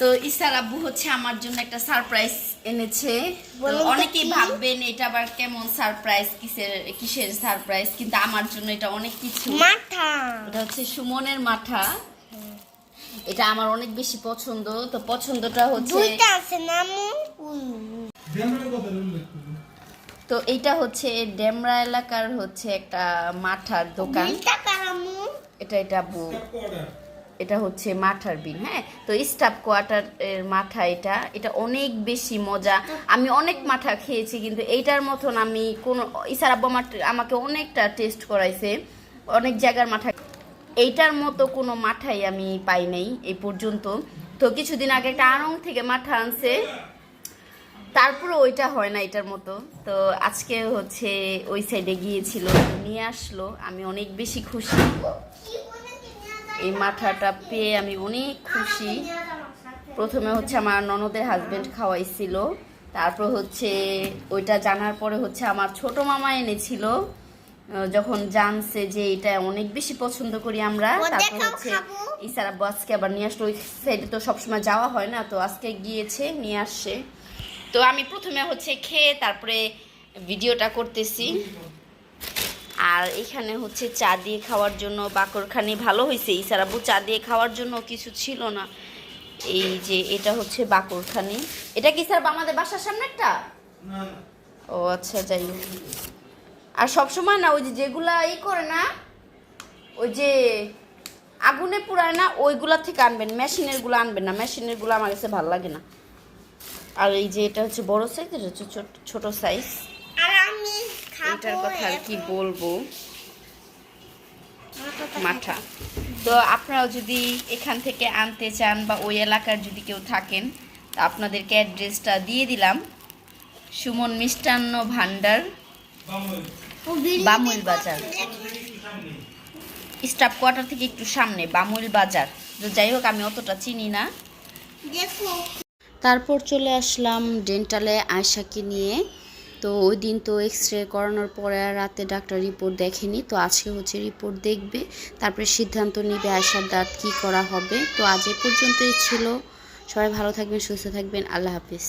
তো ইসার আব্বু হচ্ছে আমার জন্য একটা সারপ্রাইজ এনেছে। অনেকেই ভাববেন এটা আবার কেমন সারপ্রাইজ কিসের কিসের সারপ্রাইজ কিন্তু আমার জন্য এটা অনেক কিছু। মাথা এটা হচ্ছে সুমনের মাথা এটা আমার অনেক বেশি পছন্দ। তো পছন্দটা হচ্ছে দুইটা আছে না তো এটা হচ্ছে ডেমরা এলাকার হচ্ছে একটা মাঠার দোকান। এটা এটা বউ এটা হচ্ছে মাঠার বিন হ্যাঁ? তো স্টাফ কোয়ার্টার এর মাঠা এটা এটা অনেক বেশি মজা। আমি অনেক মাঠা খেয়েছি, কিন্তু এইটার মতন আমি কোন, ইসার আব্বা আমাকে অনেকটা টেস্ট করাইছে, অনেক জায়গার মাঠা। এইটার মতো কোনো মাঠাই আমি পাই নাই এই পর্যন্ত। তো কিছুদিন আগে একটা আড়ং থেকে মাঠা আনছে তারপরে ওইটা হয় না এটার মতো। তো আজকে হচ্ছে ওই সাইডে গিয়েছিল, নিয়ে আসলো, আমি অনেক বেশি খুশি। এই মাথাটা পেয়ে আমি অনেক খুশি। প্রথমে হচ্ছে আমার ননদের হাজব্যান্ড খাওয়াইছিল। তারপর হচ্ছে ওইটা জানার পরে হচ্ছে আমার ছোট মামা এনেছিল। যখন জানছে যে এটা অনেক বেশি পছন্দ করি আমরা তারপর হচ্ছে। ইসার আব্বু আজকে আবার নিয়ে আসলো। ওই সাইডে তো সবসময় যাওয়া হয় না তো আজকে গিয়েছে নিয়ে আসছে। তো আমি প্রথমে হচ্ছে খেয়ে তারপরে ভিডিওটা করতেছি। আর এখানে হচ্ছে চা দিয়ে খাওয়ার জন্য বাকরখানি ভালো হয়েছে ইসারাবু চা দিয়ে খাওয়ার জন্য কিছু ছিল না। এই যে এটা হচ্ছে বাকরখানি। এটা কি স্যার আমাদের বাসার সামনে একটা ও আচ্ছা যাই। আর সবসময় না ওই যে যেগুলা ই করে না ওই যে আগুনে পুরায় না ওইগুলা থেকে আনবেন। মেশিনেরগুলো আনবেন না। মেশিনেরগুলো আমার কাছে ভালো লাগে না। আর এই যে এটা হচ্ছে বড় সাইজ এটা হচ্ছে ছোট ছোট সাইজ এটার কথা আর কি বলব? মাঠা। তো আপনারাও যদি এখান থেকে আনতে চান বা ওই এলাকার যদি কেউ থাকেন তা আপনাদেরকে অ্যাড্রেসটা দিয়ে দিলাম। সুমন মিষ্টান্ন বিল্ডিং বামুল বাজার। স্টাফ কোয়ার্টার থেকে একটু সামনে বামুল বাজার। তো যাই হোক আমি অতটা চিনি না। তারপর চলে আসলাম ডেন্টালে আয়সাকে নিয়ে। তো ওই দিন তো এক্স রে করানোর পরে আর রাতে ডাক্তার রিপোর্ট দেখেনি। তো আজকে হচ্ছে রিপোর্ট দেখবে, তারপরে সিদ্ধান্ত নিবে আসার দাঁত কী করা হবে। তো আজ এ পর্যন্তই ছিল। সবাই ভালো থাকবেন, সুস্থ থাকবেন। আল্লাহ হাফিজ।